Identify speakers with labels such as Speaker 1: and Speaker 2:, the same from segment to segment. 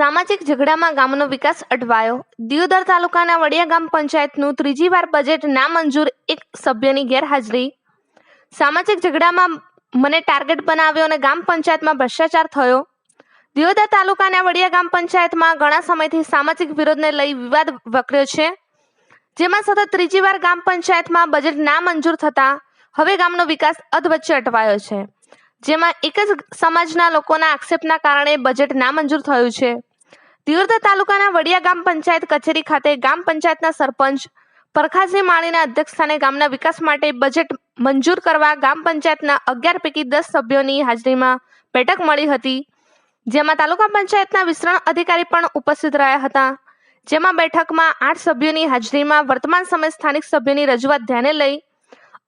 Speaker 1: સામાજિક ઝઘડામાં ગામનો વિકાસ અટવાયો. દિયોદર તાલુકાના વડિયા ગામ પંચાયતનું ત્રીજી વાર બજેટ નામંજૂર એક સભ્યની ગેરહાજરી. સામાજિક ઝઘડામાં મને ટાર્ગેટ બનાવ્યો અને ગામ પંચાયતમાં ભ્રષ્ટાચાર થયો. દિયોદર તાલુકાના વડિયા ગામ પંચાયતમાં ઘણા સમયથી સામાજિક વિરોધને લઈ વિવાદ વકર્યો છે, જેમાં સતત ત્રીજી વાર ગામ પંચાયતમાં બજેટ નામંજૂર થતાં હવે ગામનો વિકાસ અધવચ્ચે અટવાયો છે, જેમાં એક જ સમાજના લોકોના આક્ષેપના કારણે બજેટ નામંજૂર થયું છે. દિયોદર તાલુકાના વડિયા ગામ પંચાયત કચેરી ખાતે ગામ પંચાયતના સરપંચ પરખાસિંહ માળીના અધ્યક્ષસ્થાને ગામના વિકાસ માટે બજેટ મંજૂર કરવા ગામ પંચાયતના અગિયાર પૈકી દસ સભ્યોની હાજરીમાં બેઠક મળી હતી. જેમાં તાલુકા પંચાયતના વિસ્તરણ અધિકારી પણ ઉપસ્થિત રહ્યા હતા. જેમાં બેઠકમાં આઠ સભ્યોની હાજરીમાં વર્તમાન સમય સ્થાનિક સભ્યોની રજૂઆત ધ્યાને લઈ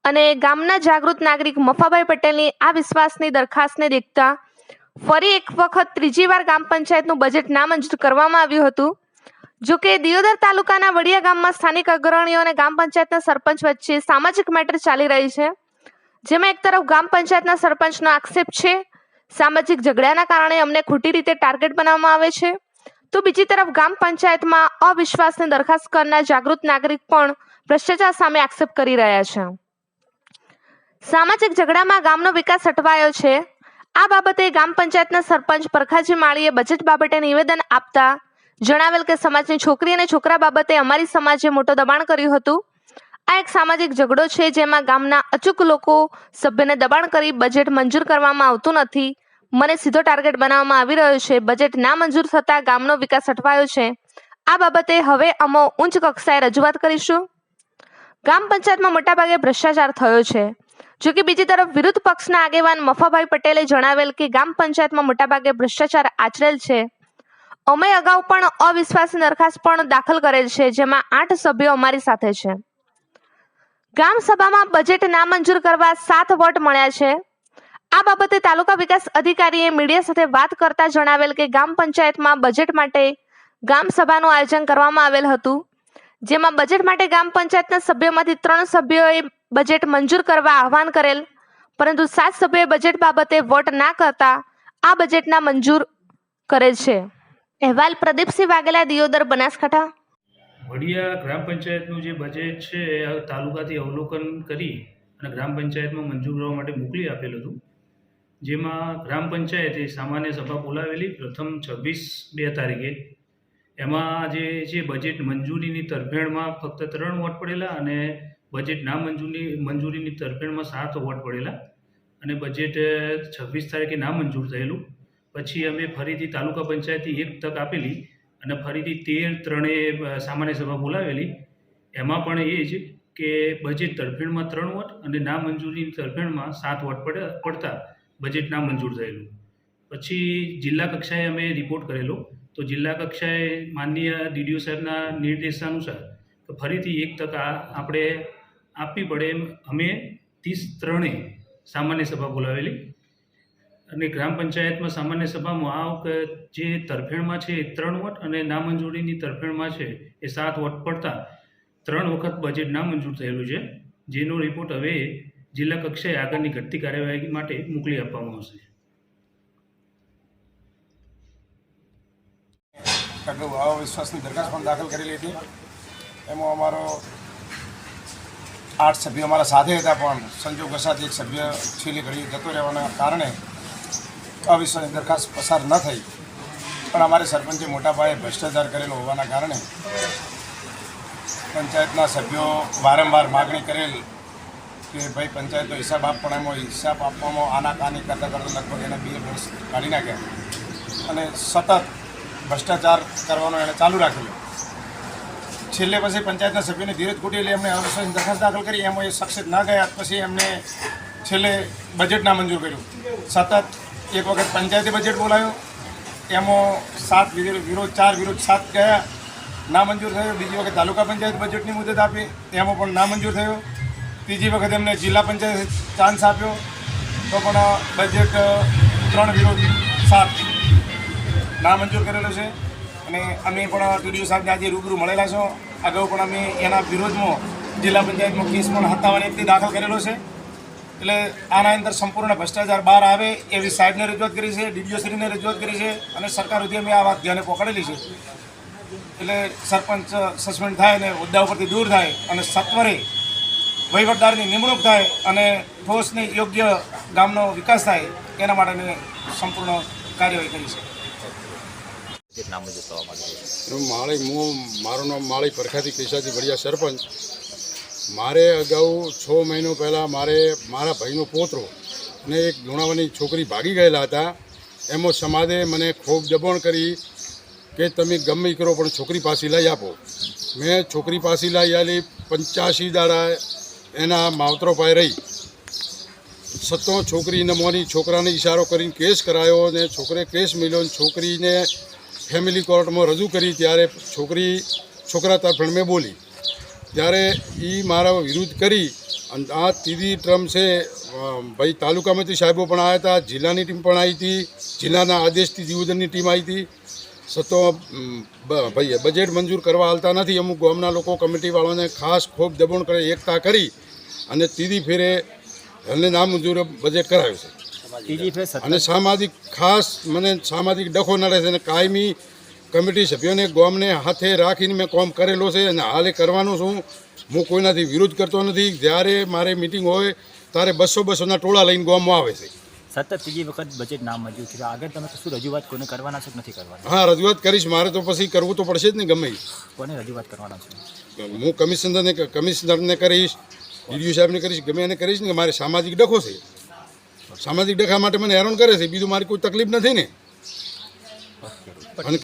Speaker 1: અને ગામના જાગૃત નાગરિક મફાભાઈ પટેલની આ વિશ્વાસની દરખાસ્તને દેખતા ફરી એક વખત ત્રીજી વાર ગામ પંચાયતનું બજેટ નામંજૂર કરવામાં આવ્યું હતું. જો કે દિયોદર તાલુકાના વડિયા ગામમાં સ્થાનિક અગ્રણીઓ અને ગ્રામ પંચાયતના સરપંચ વચ્ચે સામાજિક મેટર ચાલી રહી છે. જેમાં એક તરફ ગ્રામ પંચાયતના સરપંચનો આક્ષેપ છે, સામાજિક ઝઘડાના કારણે અમને ખોટી રીતે ટાર્ગેટ બનાવવામાં આવે છે. તો બીજી તરફ ગ્રામ પંચાયતમાં અવિશ્વાસની દરખાસ્ત કરનાર જાગૃત નાગરિક પણ ભ્રષ્ટાચાર સામે આક્ષેપ કરી રહ્યા છે. સામાજિક ઝઘડામાં ગામનો વિકાસ અટવાયો છે. આ બાબતે ગામ પંચાયતના સરપંચ પરખાજી માળીએ બજેટ બાબતે નિવેદન આપતા જણાવેલ કે સમાજની છોકરી અને છોકરા બાબતે અમારી સમાજે મોટો દબાણ કર્યું હતું. આ એક સામાજિક ઝઘડો છે જેમાં ગામના અચૂક લોકો સભ્યને દબાણ કરી બજેટ મંજૂર કરવામાં આવતું નથી. મને સીધો ટાર્ગેટ બનાવવામાં આવી રહ્યો છે. બજેટ ના મંજૂર થતાં ગામનો વિકાસ અટવાયો છે. આ બાબતે હવે અમો ઉચ્ચ કક્ષાએ રજૂઆત કરીશું. ગામ પંચાયતમાં મોટાભાગે ભ્રષ્ટાચાર થયો છે. જો કે બીજી તરફ વિરુદ્ધ પક્ષના આગેવાન મફાભાઈ પટેલે જણાવેલ કે ગામ પંચાયતમાં મોટાભાગે ભ્રષ્ટાચાર આચરેલ છે. અમે અગાઉ પણ અવિશ્વાસની દરખાસ્ત પણ દાખલ કરેલ છે, જેમાં આઠ સભ્યો અમારી સાથે છે. ગામ સભામાં બજેટ નામંજૂર કરવા સાત વોટ મળ્યા છે. આ બાબતે તાલુકા વિકાસ અધિકારીએ મીડિયા સાથે વાત કરતા જણાવેલ કે ગામ પંચાયતમાં બજેટ માટે ગામ સભાનું આયોજન કરવામાં આવેલ હતું. જેમાં બજેટ માટે ગ્રામ પંચાયતના સભ્યોમાંથી ત્રણ સભ્યોએ બજેટ મંજૂર કરવા આહવાન કરેલ. પરંતુ સાત સભ્યોએ બજેટ બાબતે વોટ ના કરતા આ બજેટના મંજૂર કરે છે. અહેવાલ પ્રદીપસિંહ વાઘેલા, દિયોદર બનાસકાંઠા.
Speaker 2: વડિયા ગ્રામ પંચાયતનું જે બજેટ છે, એ તાલુકાથી અવલોકન કરી અને ગ્રામ પંચાયતમાં મંજૂર કરવા માટે મોકલી આપેલું હતું. જેમાં ગ્રામ પંચાયતે સામાન્ય સભા બોલાવેલી પ્રથમ છવ્વીસ બે તારીખે એમાં જે છે બજેટ મંજૂરીની તરફેણમાં ફક્ત ત્રણ વોટ પડેલા અને બજેટ ના મંજૂરી, મંજૂરીની તરફેણમાં સાત વોટ પડેલા. અને બજેટ છવ્વીસ તારીખે ના મંજૂર થયેલું. પછી અમે ફરીથી તાલુકા પંચાયતથી એક તક આપેલી અને ફરીથી તેર ત્રણે સામાન્ય સભા બોલાવેલી. એમાં પણ એ જ કે બજેટ તરફેણમાં ત્રણ વોટ અને ના મંજૂરીની તરફેણમાં સાત વોટ પડ, પડતા બજેટ ના મંજૂર થયેલું. પછી જિલ્લા કક્ષાએ અમે રિપોર્ટ કરેલો તો જિલ્લા કક્ષાએ માનનીય ડીડીઓ સાહેબના નિર્દેશાનુસાર તો ફરીથી એક તક આપણે આપવી પડે એમ અમે ત્રીસ ત્રણે સામાન્ય સભા બોલાવેલી. અને ગ્રામ પંચાયતમાં સામાન્ય સભામાં આ વખત જે તરફેણમાં છે એ ત્રણ વોટ અને નામંજૂરીની તરફેણમાં છે એ સાત વોટ પડતા ત્રણ વખત બજેટ નામંજૂર થયેલું છે. જેનો રિપોર્ટ હવે જિલ્લા કક્ષાએ આગળની ઘટતી કાર્યવાહી માટે મોકલી આપવામાં આવશે.
Speaker 3: અવિશ્વાસની દરખાસ્ત પણ દાખલ કરેલી હતી. એમાં અમારો આઠ સભ્યો અમારા સાથે હતા પણ સંજોગ વસાત એક સભ્ય છેલ્લી ઘડી જતો રહેવાના કારણે અવિશ્વાસની દરખાસ્ત પસાર ન થઈ. પણ અમારે સરપંચે મોટા પાયે ભ્રષ્ટાચાર કરેલો હોવાના કારણે પંચાયતના સભ્યો વારંવાર માગણી કરેલ કે ભાઈ પંચાયતનો હિસાબ આપવાનો હિસાબ આપવામાં આના કાની કરતાં કરતાં લગભગ એને બે વર્ષ કાઢી નાખ્યા. અને સતત ભ્રષ્ટાચાર કરવાનો એણે ચાલુ રાખેલો. છેલ્લે પછી પંચાયતના સભ્યોને ધીરજ ખૂટી એટલે એમણે અવિશ્વાસની દરખાસ્ત દાખલ કરી. એમાં એ સક્સેસ ના ગયા, પછી એમને છેલ્લે બજેટ ના મંજૂર કર્યું. સતત એક વખત પંચાયતે બજેટ બોલાવ્યો. એમાં સાત વિરોધ વિરોધ, ચાર વિરોધ, સાત ગયા. ના મંજૂર થયો. બીજી વખત તાલુકા પંચાયત બજેટની મુદત આપી. એમાં પણ ના મંજૂર થયો. ત્રીજી વખત એમને જિલ્લા પંચાયત ચાન્સ આપ્યો. તો પણ બજેટ ત્રણ વિરોધ, સાત. નામંજૂર કરેલો છે. અને અમે પણ ટીડીઓ સાહેબને આજે રૂબરૂ મળેલા છો. અગાઉ પણ અમે એના વિરોધમાં જિલ્લા પંચાયતમાં કેસ પણ હતાવાની એકથી દાખલ કરેલો છે. એટલે આના અંદર સંપૂર્ણ ભ્રષ્ટાચાર બહાર આવે એવી સાહેબને રજૂઆત કરી છે ડીડીઓશ્રીને રજૂઆત કરી છે અને સરકાર સુધી અમે આ વાત ધ્યાને પકડેલી છે. એટલે સરપંચ સસ્પેન્ડ થાય અને હોદ્દા ઉપરથી દૂર થાય અને સત્વરે વહીવટદારની નિમણૂક થાય અને ઠોસને યોગ્ય ગામનો વિકાસ થાય એના માટેની સંપૂર્ણ કાર્યવાહી કરી છે.
Speaker 4: નામંજૂર
Speaker 5: માળી હું, મારું નામ માળી પરખાથી કેસાથી વડિયા સરપંચ. મારે અગાઉ છ મહિનો પહેલાં મારે, મારા ભાઈનો પોતરો અને એક લુણાવાની છોકરી ભાગી ગયેલા હતા. એમાં સમાજે મને ખૂબ દબાણ કરી કે તમે ગમે કરો, પણ છોકરી પાસે લઈ આપો. મેં છોકરી પાસે લઈ આલી, પંચ્યાસી દાડા એના માવતરો પાસે રહી. સત્તો છોકરી નમવાની છોકરાને ઈશારો કરીને કેસ કરાયો અને છોકરે કેસ મળ્યો છોકરીને ફેમિલી કોર્ટમાં રજૂ કરી ત્યારે છોકરી, છોકરા તરફેણ મેં બોલી. ત્યારે એ મારા વિરુદ્ધ કરી અને આ ત્રીજી ટ્રમ છે ભાઈ ભાઈ તાલુકામાંથી સાહેબો પણ આવ્યા હતા, જિલ્લાની ટીમ પણ આવી હતી, જિલ્લાના આદેશથી જીવદનની ટીમ આવી હતી. સતો ભાઈ બજેટ મંજૂર કરવા હાલતા નથી, અમુક ગામના લોકો કમિટીવાળાને ખાસ ખૂબ દબાણ કરે, એકતા કરી અને ત્રીજી ફેરે હાલને નામંજૂર બજેટ કરાવ્યું છે.
Speaker 4: ત્રીજી
Speaker 5: અને સામાજિક ખાસ મને સામાજિક ડખો નડે છે અને કાયમી કમિટી સભ્યોને ગોમને હાથે રાખીને મેં કોમ કરેલો છે અને હાલે કરવાનો છું. હું કોઈનાથી વિરોધ કરતો નથી. જ્યારે મારે મિટિંગ હોય ત્યારે બસો બસોના ટોળા લઈને ગોમમાં આવે છે.
Speaker 4: સતત ત્રીજી વખત બજેટ નામંજૂર થયું આગળ તમે શું રજૂઆત કોને કરવાના છો નથી કરવાના?
Speaker 5: હા રજૂઆત કરીશ. મારે તો પછી કરવું તો પડશે જ ને ગમે
Speaker 4: કોને રજૂઆત કરવાના છો?
Speaker 5: હું કમિશનરને કમિશનરને કરીશ ડીડીઓ સાહેબને કરીશ ગમે એને કરીશ ને મારે સામાજિક ડખો છે. સામાજિક દેખા માટે મને હેરાન કરે છે. બીજું મારી કોઈ તકલીફ નથી ને.